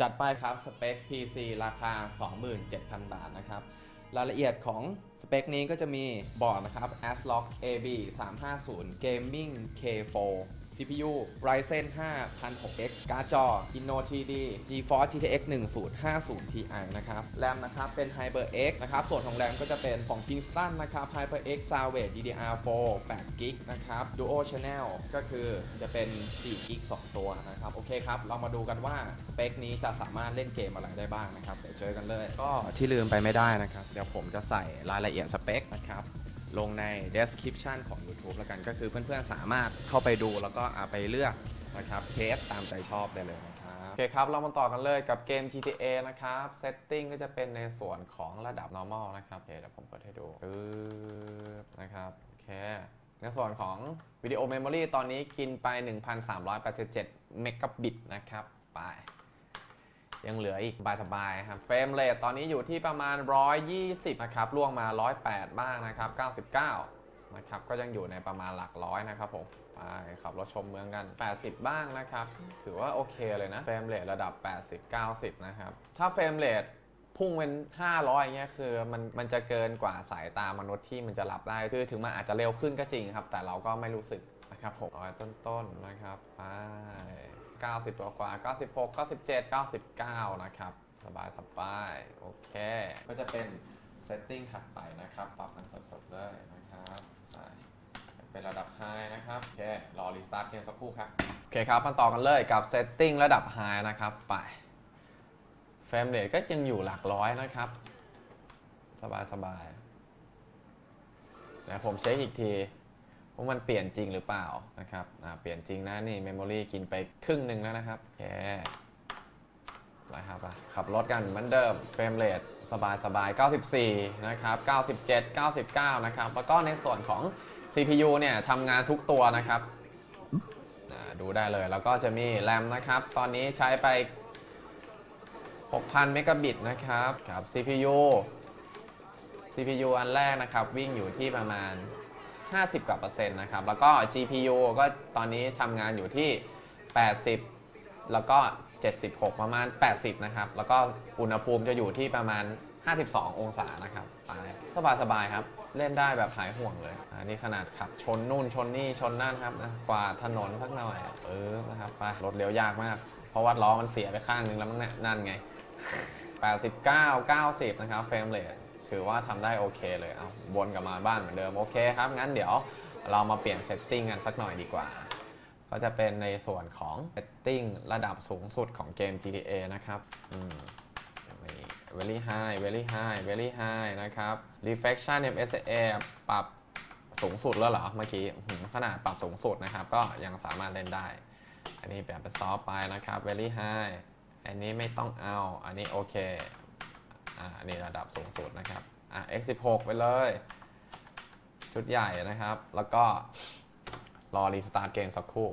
จัดไปครับสเปค PC ราคา 27,000 บาทนะครับ รายละเอียดของสเปคนี้ก็จะมีบอร์ดนะครับ ASRock AB 350 Gaming K4 CPU Ryzen 5 1006X การ์ดจอ Inno 3D GeForce GTX 1050 Ti นะครับแรมนะครับเป็น HyperX นะครับส่วนของแรมก็จะเป็นของ Kingston นะครับ HyperX Savage DDR4 8 GB นะครับ Duo Channel ก็คือจะเป็น4 GB 2 ตัวนะครับ โอเคครับ เรามาดูกันว่า สเปคนี้จะสามารถเล่นเกมอะไรได้บ้างนะครับ เดี๋ยวเจอกันเลย ก็ที่ลืมไปไม่ได้นะครับ เดี๋ยวผมจะใส่รายละเอียดสเปคนะครับ ลงใน description ของ YouTube แล้วกันก็คือเพื่อนๆสามารถเข้าไปดูแล้วก็เอาไปเลือกนะครับเทสตามใจชอบได้เลยนะครับ โอเคครับ เรามาต่อกันเลยกับเกม GTA นะครับ setting ก็จะเป็นในส่วนของระดับ normal นะครับโอเคเดี๋ยวผมเปิดให้ดูนะครับ โอเค ในส่วนของวิดีโอเมมโมรีตอนนี้กินไป 1,387 เมกะบิตนะครับ ไป ยังเหลืออีกสบายๆครับเฟรมเรทตอนนี้อยู่ที่ประมาณ 120 นะครับล่วงมา 108 บ้างนะครับ 99 นะครับ ก็ยังอยู่ในประมาณหลักร้อยนะครับผมไปขับรถชมเมืองกัน 80 บ้างนะครับ ถือว่าโอเคเลยนะเฟรมเรทระดับ 80 90 นะครับ ถ้าเฟรมเรทพุ่งเป็น 500อย่างเงี้ยคือมันมันจะเกินกว่าสายตามนุษย์ที่มันจะรับได้ คือถึงมันอาจจะเร็วขึ้นก็จริงครับ แต่เราก็ไม่รู้สึกนะครับผมร้อยต้นๆนะครับไป 90 กว่ากว่า 96 97 99 นะครับ สบายสบาย โอเค ก็จะเป็นเซตติ้งถัดไปนะครับ ปรับมันสดๆเลยนะครับไปเป็นระดับ High นะครับ โอเค รอรีสตาร์ทเกมสักครู่ครับ โอเคครับ มาต่อกันเลยกับเซตติ้งระดับ High นะครับ ไปเฟรมเรทก็ยังอยู่หลักร้อยนะครับ สบายสบายๆเดี๋ยวผมเช็คอีกที ว่ามันเปลี่ยนจริงหรือเปล่านะครับเปลี่ยนจริงนะนี่เมมโมรีกินไปครึ่งหนึ่งแล้วนะครับโอเคไปครับขับรถกันเหมือนเดิมเฟรมเรทสบายสบาย 94 นะครับ 97 99 นะครับ แล้วก็ในส่วนของ CPU เนี่ยทำงานทุกตัวนะครับ ดูได้เลย แล้วก็จะมีแรมนะครับ ตอนนี้ใช้ไป 6,000 เมกะบิตนะครับครับ CPU CPU อันแรกนะครับ วิ่งอยู่ที่ประมาณ 50 กว่าเปอร์เซ็นต์นะครับ แล้วก็ GPU ก็ตอนนี้ทำงานอยู่ที่ 80 แล้วก็ 76 ประมาณ 80 นะครับ แล้วก็อุณหภูมิจะอยู่ที่ประมาณ 52 องศานะครับสบายสบายครับ เล่นได้แบบหายห่วงเลย อันนี้ขนาดขับชนนู่นชนนี่ชนนั่นครับนะกว่าถนนสักหน่อย เออนะครับไปรถเลี้ยวยากมาก เพราะว่าล้อมันเสียไปข้างนึงแล้วมั้งเนี่ยนั่นไง 89 90 นะครับเฟรมเรท ถือว่าทำได้โอเคเลยเอาวนกลับมาบ้านเหมือนเดิมโอเคครับ งั้นเดี๋ยวเรามาเปลี่ยนเซตติ้งกันสักหน่อยดีกว่า ก็จะเป็นในส่วนของเซตติ้งระดับสูงสุดของเกม GTA นะครับอืมนี่ very high very high very high นะครับ reflection MSA ปรับสูงสุดแล้วเหรอเมื่อกี้ขนาดปรับสูงสุดนะครับ ก็ยังสามารถเล่นได้ อันนี้แบบเป็นซอฟไปนะครับ very high อันนี้ไม่ต้องเอา อันนี้โอเค อ่าอันนี้ระดับสูงสุดนะครับอะ x16 ไปเลย ชุดใหญ่นะครับ แล้วก็รอรีสตาร์ทเกมสักครู่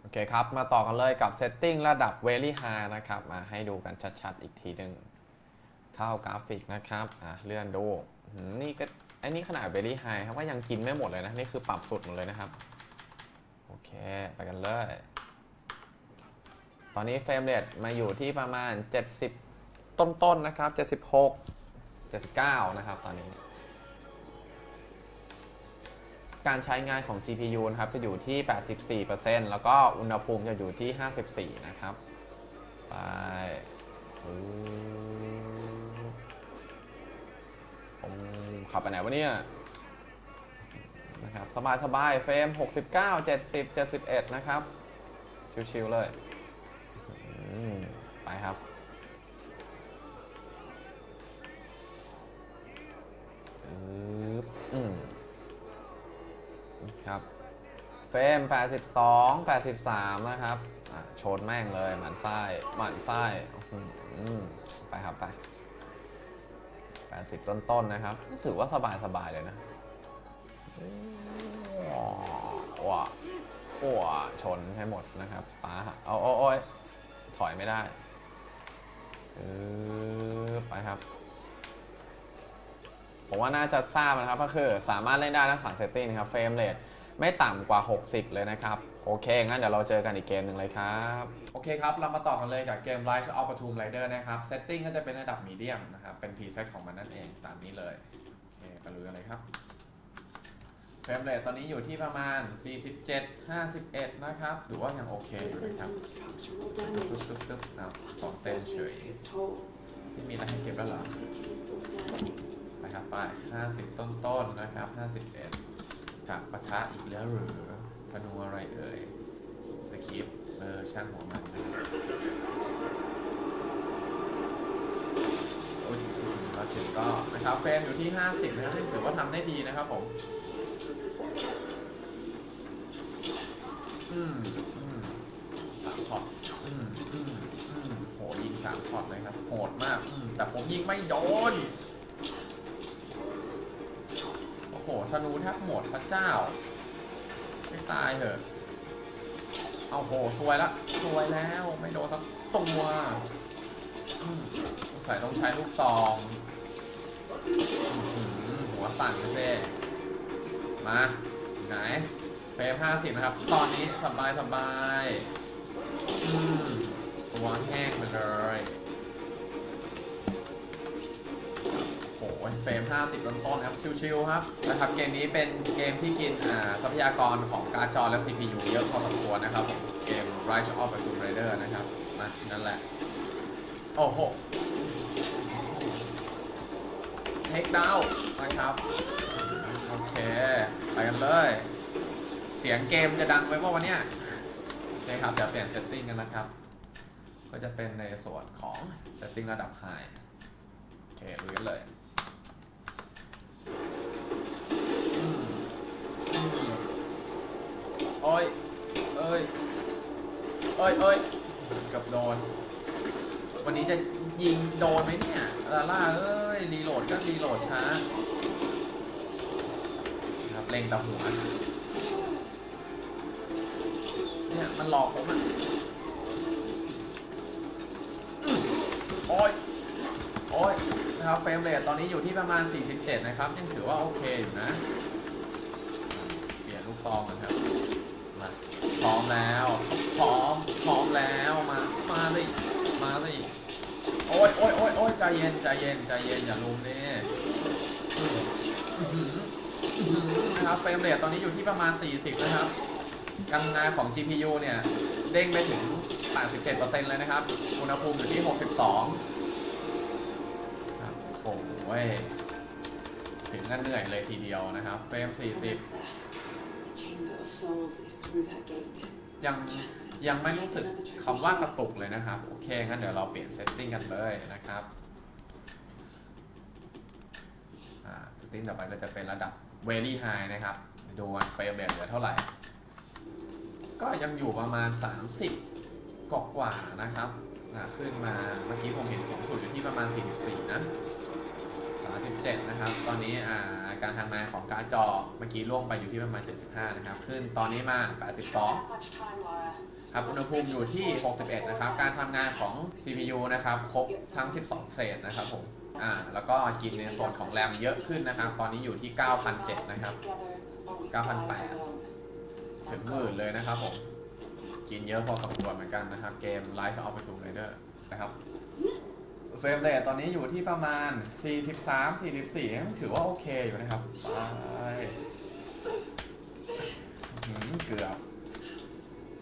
โอเคครับ มาต่อกันเลยกับเซตติ้งระดับ very high นะครับ มาให้ดูกันชัดๆ อีกทีหนึ่งเข้ากราฟิกนะครับ อะ เลื่อนดูหืมนี่ก็อันนี้ขนาด very high ครับก็ยังกินไม่หมดเลยนะ นี่คือปรับสุดหมดเลยนะครับ โอเค ไปกันเลย ตอนนี้เฟรมเรทมาอยู่ที่ประมาณ 70 ต้นๆนะครับ 76 79 นะครับ ตอนนี้ การใช้งานของ GPU นะครับ จะอยู่ที่ 84%แล้วก็อุณหภูมิจะอยู่ที่ 54 นะครับ ไปผมขับไปไหนวะเนี่ยนะครับสบายๆเฟรม 69 70 71 นะครับ ชิวๆเลย ไปครับ เฟรม82 83 นะครับอะโชนแม่งเลยหมันไส้หมันไส้อื้อหือไปครับไป 80 ต้นๆนะครับ ถือว่าสบายๆเลยนะว้าว้าชนให้หมดนะครับป้าเอาโอ้ยถอยไม่ได้ออไปครับ ผมว่าน่าจะทราบนะครับก็คือสามารถเล่นได้ทั้งสามเซตติ้งนะครับเฟรมเรท ไม่ต่ำกว่า 60 เลยนะครับ โอเค งั้นเดี๋ยวเราเจอกันอีกเกมหนึ่งเลยครับ โอเคครับ เรามาต่อกันเลยกับเกม Rise of Tomb Raider นะครับเซตติ้งก็จะเป็นระดับมีเดียมนะครับ เป็น preset ของมันนั่นเองตามนี้เลยโอเคไปลุยกันเลยครับเฟรมเรทตอนนี้อยู่ที่ประมาณ 47 51 นะครับถือว่ายังโอเคอ There's ยู่ been นะครับ some structural ตึ๊บ damage. ตึ๊บตึ๊บนะครับสอง But เส้น the เฉย seismic is told. ที่มีอะไรให้เก็บแล้วเหรอ The city is still standing. นะครับไป 50 ต้นๆนะครับ 51 จากปะทะอีกแล้วหรือธนูอะไรเอ่ยสคริปต์เออช่างหัวมันนะครับโอ้ยมาถึงก็นะครับเฟรมอยู่ที่ 50 นะครับซึ่งถือว่าทำได้ดีนะครับผม อืมอืมสามช็อตอืมอืมอืมโหยิงสามช็อตเลยครับ โหดมาก อืมแต่ผมยิงไม่โดน โอ้โห ธนูแทบหมดพระเจ้า ไม่ตายเหอะ เอาโหซวยละซวยแล้วไม่โดนสักตัวอืมสงสัยต้องใช้ลูกซองหัวสั่นเซ่มาไหนเฟรมห้าสิบนะครับ ตอนนี้สบายสบายตัวแห้งไปเลย เฟรม 50 ต้นๆครับ ชิวๆครับนะครับเกมนี้เป็นเกมที่กินอ่าทรัพยากรของการ์ดจอและ CPU เยอะพอสมควรนะครับ เกม Rise of the Tomb Raider นะครับนะนั่นแหละ โอ้โหเทคดาวนะครับ โอเค ไปกันเลย เสียงเกมจะดังไปว่าวันเนี้ยโอเคครับเดี๋ยวเปลี่ยนเซตติ้งกันนะครับ ก็จะเป็นในส่วนของเซตติ้งระดับ High โอเคลุยกันเลย โอ้ยเอ้ยเอ้ยเอ้ยกับโดน วันนี้จะยิงโดนไหมเนี่ยลาล่าเอ้ย รีโหลดก็รีโหลดช้านะครับเล็งแตะหัว เนี่ย มันหลอกผมอะ นะครับเฟรมเรทตอนนี้อยู่ที่ประมาณ 47 นะครับ ยังถือว่าโอเคอยู่นะ เปลี่ยนลูกซองกันครับมาพร้อมแล้ว พร้อม พร้อมแล้ว มา มาสิมาสิโอ้ยโอ้ยโอ้ยโอ้ยใจเย็น ใจเย็น ใจเย็น อย่าลุมดิอืมอื้อหืออื้อหือนะครับเฟรมเรทตอนนี้อยู่ที่ประมาณ 40 นะครับ การทำงานของ GPU เนี่ย เด้งไปถึง 87%เลยนะครับ อุณหภูมิอยู่ที่ 62 โอ้ย ถึงกันเหนื่อยเลยทีเดียวนะครับ เฟรม 40 ยังยังไม่รู้สึกคำว่ากระตุกเลยนะครับ โอเค งั้นเดี๋ยวเราเปลี่ยนเซตติ้งกันเลยนะครับอ่าเซตติ้งต่อไปก็จะเป็นระดับ very high นะครับ ดูวันเฟรมเรทเหลือเท่าไหร่ ก็ยังอยู่ประมาณ 30กว่ากว่านะครับขึ้นมาเมื่อกี้ผมเห็นสูงสุดอยู่ที่ประมาณ 44 นะ 37 นะครับ ตอนนี้อ่าการทำงานของการ์ดจอเมื่อกี้ล่วงไปอยู่ที่ประมาณ 75 นะครับ ขึ้นตอนนี้มา 82 ครับ อุณหภูมิอยู่ที่ 61 นะครับ การทำงานของ CPU นะครับ ครบทั้ง 12 เทรดนะครับผม อ่า แล้วก็กินในส่วนของแรมเยอะขึ้นนะครับ ตอนนี้อยู่ที่ 9,007 นะครับ9,800ถึงหมื่นเลยนะครับผม กินเยอะพอสมควรเหมือนกันนะครับ เกม Rise of the Tomb Raider นะครับ เฟรมเรทตอนนี้อยู่ที่ประมาณ 43 44 ถือว่าโอเคอยู่นะครับ ไปเกือบ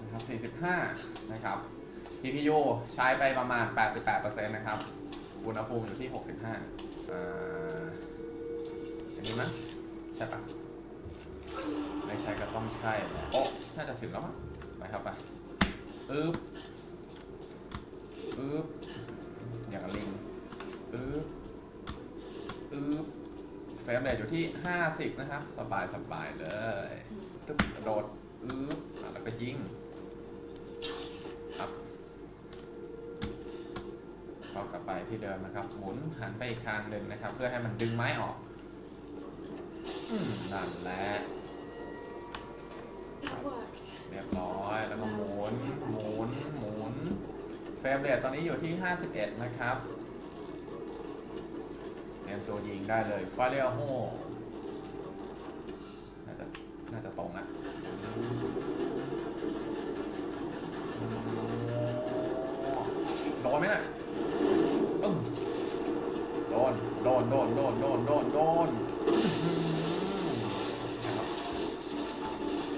นะครับ45 นะครับ TPU ใช้ไปประมาณ 88%นะครับ อุณหภูมิอยู่ที่ 65อ่าอันนี้มั้ยใช่ปะไม่ใช่ก็ต้องใช่แหละโอ้น่าจะถึงแล้วมั้งไปครับไปอึ๊บอึ๊บ อย่างกับลิงอึ๊บอึ๊บ เฟรมเรทอยู่ที่ 50 นะครับ สบายสบายเลยตึ๊บกระโดดอึ๊บอะแล้วก็ยิงครับเข้ากลับไปที่เดิมนะครับ หมุนหันไปอีกทางหนึ่งนะครับ เพื่อให้มันดึงไม้ออกอืมนั่นแหละ That worked. เรียบร้อย แล้วก็หมุน หมุน หมุน เฟรมเรทตอนนี้อยู่ที่ 51 นะครับ เตรียมตัวยิงได้เลยฟาเรียโฮน่าจะน่าจะตรงอะโดนไหมน่ะโดนโดนโดนโดนโดนโดนโดน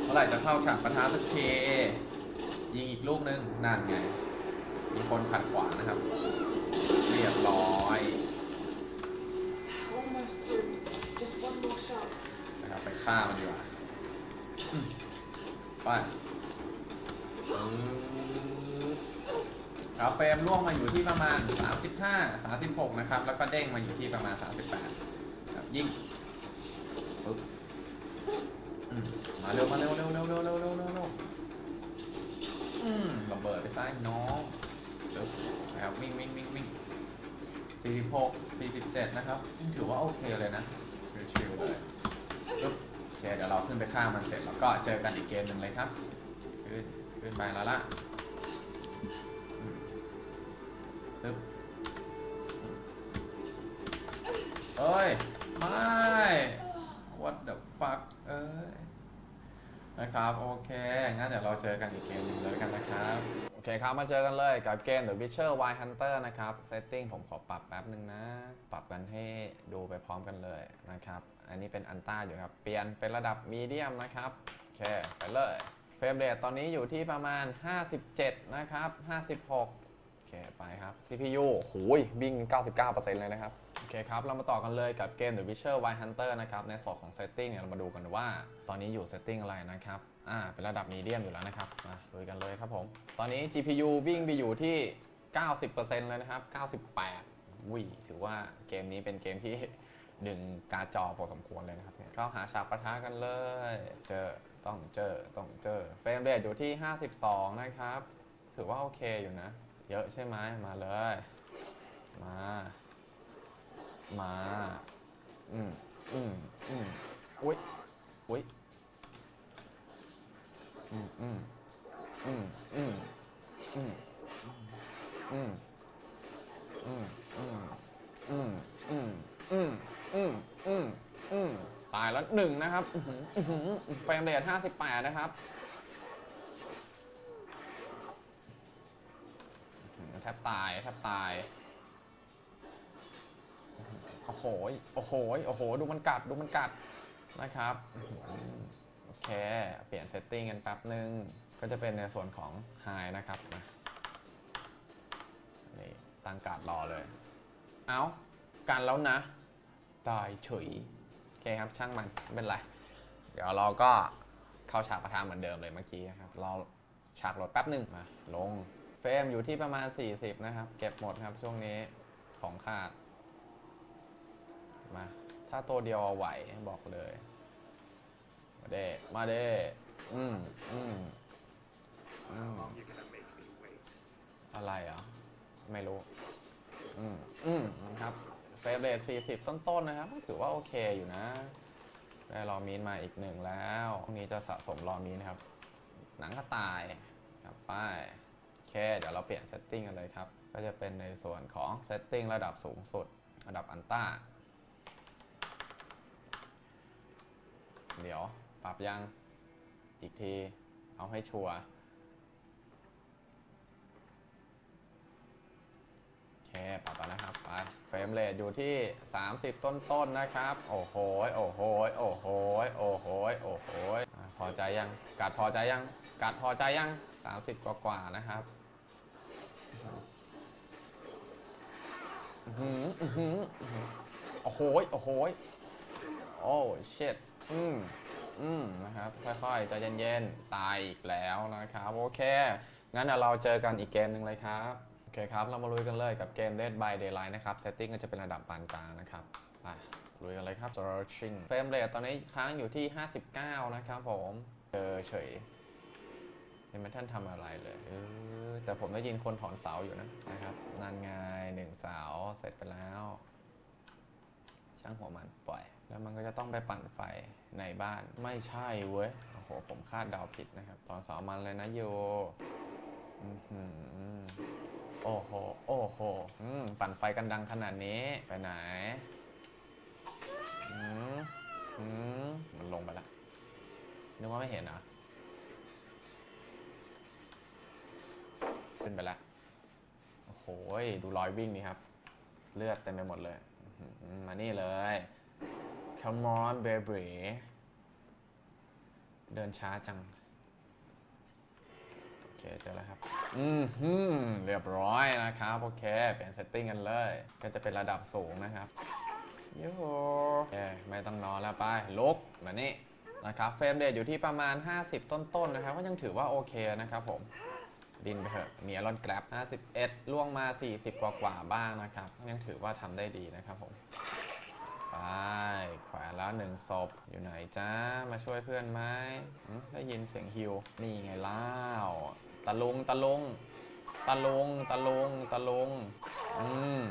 เมื่อไหร่จะเข้าฉากปะทะสักทียิงอีกลูกนึงนั่นไง มีคนขัดขวางนะครับ เรียบร้อย Almost. Just one more shot. นะครับไปฆ่ามันดีกว่าไปปึ๊บเฟรมล่วงมาอยู่ที่ประมาณ 35 36 นะครับ แล้วก็เด้งมาอยู่ที่ประมาณ 38ครับยิงปึ๊บมาเร็วมาเร็วเร็วเร็วเร็วเร็วเร็วเร็วเร็วอืมระเบิดไปซ้ายน้องเร็วนะครับวิ่งวิ่งวิ่งวิ่ง 46 47 นะครับถือว่าโอเคเลยนะ ชิวๆเลยปึ๊บโอเคเดี๋ยวเราขึ้นไปฆ่ามันเสร็จแล้วก็เจอกันอีกเกมหนึ่งเลยครับ ขึ้นขึ้นไปแล้วล่ะอืมปึ๊บเอ้ย ไม่ what the fuck เอ้ย นะครับ โอเค งั้นเดี๋ยวเราเจอกันอีกเกมหนึ่งเลยกันนะครับ อเคครับ มาเจอกันเลยกับเกม The Witcher Wild Hunter นะครับ Setting ผมขอปรับแป๊บหนึ่งนะ ปรับกันให้ดูไปพร้อมกันเลยนะครับ อันนี้เป็นอันต้าอยู่ครับ เปลี่ยนเป็นระดับมีเดียมนะครับ โอเค ไปเลย เฟรมเรทตอนนี้อยู่ที่ประมาณ 57 นะครับ 56 โอเค ไปครับ CPU หูยวิ่ง 99%เลยนะครับ อเคครับ เรามาต่อกันเลยกับเกม The Witcher Wild Hunter นะครับ ในส่วนของ Setting เนี่ยเรามาดูกันว่า ตอนนี้อยู่ Setting อะไรนะครับ อ่า เป็นระดับมีเดียมอยู่แล้วนะครับ มาดูกันเลยครับผม ตอนนี้ GPU วิ่งไปอยู่ที่ 90%เลยนะครับ 98วิถือว่าเกมนี้เป็นเกมที่ดึงการ์ดจอพอสมควรเลยนะครับเนี่ยเข้าหาฉากประทะกันเลย เจอ ต้องเจอ ต้องเจอ เฟรมเรทอยู่ที่ 52 นะครับ ถือว่าโอเคอยู่นะ เยอะใช่ไหมมาเลย มา มา อืมอืมอืมอุ้ยอุ้ยอืมอืมอืมอืมอืมอืมอืมอืมอืมอืมอืมอืมอืมอืมตายแล้วหนึ่งนะครับอื้อหืออื้อหือเฟรมเรทห้าสิบแปดนะครับแทบตายแทบตาย โอ้โหโอ้โหโอ้โห ดูมันกัด ดูมันกัดนะครับ โอเค เปลี่ยนเซตติ้งกันแป๊บหนึ่งก็จะเป็นในส่วนของไฮนะครับมานี่ตั้งการรอเลย เอากันแล้วนะ ตายเฉย โอเคครับ ช่างมันไม่เป็นไร เดี๋ยวเราก็เข้าฉากประทานเหมือนเดิมเลยเมื่อกี้นะครับราฉากโหลดแป๊บหนึ่งมาลง เฟรมอยู่ที่ประมาณ 40 นะครับ เก็บหมดครับช่วงนี้ของขาด มา ถ้าตัวเดียวเอาไหวบอกเลย มาเด้มาเด้อืมอืมอืมอะไรอะไม่รู้ อืมอืมนะครับเฟเรท40 ต้นๆ นะครับถือว่าโอเคอยู่นะ ได้รอมีนมาอีกหนึ่งแล้วพรุ่งนี้จะสะสมรอมีนครับ หนังกระต่ายครับไปโอเค เดี๋ยวเราเปลี่ยนเซตติ้งกันเลยครับ ก็จะเป็นในส่วนของเซตติ้งระดับสูงสุด ระดับอันต้า เดี๋ยว ปรับยัง อีกที เอาให้ชัวร์โอเค ปรับแล้วนะครับ ไป เฟรมเรทอยู่ที่ 30 ต้นๆนนะครับ โอ้โหโอ้โหโอ้โหโอ้โหโอ้โหอะพอใจยัง กัดพอใจยัง กัดพอใจยัง 30 กว่ากว่าๆนะครับ อื้อหืออื้อหืออื้อหือโอ้โหโอ้โหยโอ้เชิด อืมอืมนะครับค่อยๆใจเย็นๆตายอีกแล้วนะครับโอเค งั้นเดี๋ยวเราเจอกันอีกเกมหนึ่งเลยครับโอเคครับเรามาลุยกันเลยกับเกม Dead by Daylight นะครับเซตติ้งก็จะเป็นระดับปานกลางนะครับไปลุยกันเลยครับ Searching เฟรมเรทตอนนี้ค้างอยู่ที่ 59 นะครับผมเจอเฉยยังไม่ท่านทำอะไรเลยเออแต่ผมได้ยินคนถอนเสาอยู่นะนะครับนั่นไงหนึ่งเสาเสร็จไปแล้ว ช่างหัวมันปล่อย แล้วมันก็จะต้องไปปั่นไฟในบ้าน ไม่ใช่เว้ย โอ้โห ผมคาดเดาผิดนะครับ ตอนสาวมันเลยนะโยโอ้โห โอ้โหปั่นไฟกันดังขนาดนี้ ไปไหนมันลงไปละนึกว่าไม่เห็นเหรอขึ้นไปแล้วโอ้โหดูรอยวิ่งนี่ครับ เลือดเต็มไปหมดเลย มานี่เลย Come on baby เดินช้าจัง โอเคเจอแล้วครับ อืมฮึมเรียบร้อยนะครับ โอเค เปลี่ยนเซตติ้งกันเลย ก็จะเป็นระดับสูงนะครับยโฮโอเคไม่ต้องนอนแล้วไป ลุก มานี่นะครับ เฟรมเรทอยู่ที่ประมาณ 50 ต้นๆนะครับ ก็ยังถือว่าโอเคนะครับผม ดินไปเถอะมีอารอนแกร็บ51 ล่วงมา 40 กว่าๆบ้างนะครับ ยังถือว่าทำได้ดีนะครับผม ไป แขวนแล้วหนึ่งศพ อยู่ไหนจ้า มาช่วยเพื่อนไหมได้ยินเสียงฮิว นี่ไงเล่าตะลุงตะลุงตะลุงตะลุงตะลุงอืม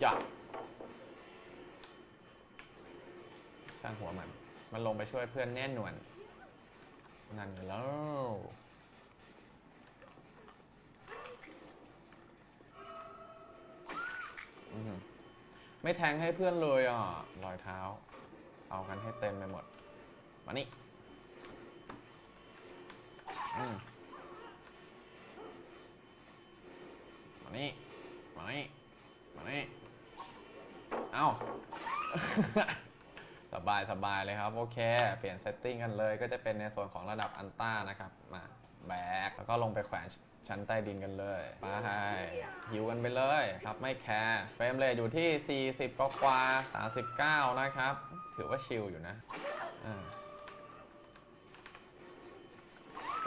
อย่าช่างหัวมัน มันลงไปช่วยเพื่อนแน่นวน นั่นแล้วอือหือไม่แทงให้เพื่อนเลยอะ รอยเท้า เอากันให้เต็มไปหมด มานี่มานี่ มานี่ มานี่ เอาายสบายเลยครับ โอเค เปลี่ยนเซตติ้งกันเลย ก็จะเป็นในส่วนของระดับอันต้านะครับ มาแบก แล้วก็ลงไปแขวนชั้นใต้ดินกันเลยไปหิวกันไปเลยครับไม่แคร์เฟรมเรทอยู่ที่ 40 กว่ากว่า39 นะครับ ถือว่าชิลอยู่นะอ่า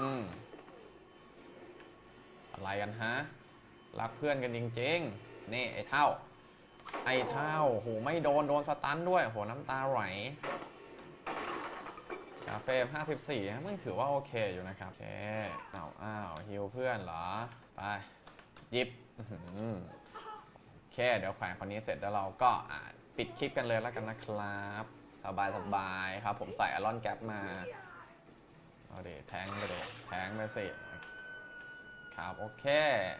อืมอะไรกันฮะ รักเพื่อนกันจริงๆ นี่ไอ้เท่า ไอ้เท่าโหไม่โดน โดนสตันด้วยโหน้ำตาไหลกาเฟม54มึงถือว่าโอเคอยู่นะครับ โอเคอ้าวอ้าวฮิวเพื่อนเหรอ ไปยิบโอเค เดี๋ยวแขวนคนนี้เสร็จแล้วเราก็ปิดคลิปกันเลยแล้วกันนะครับ สบายสบายครับ ผมใส่อารอนแก๊ปมาเอาเดแทงไปเลยแทงไปสิ ครับ โอเค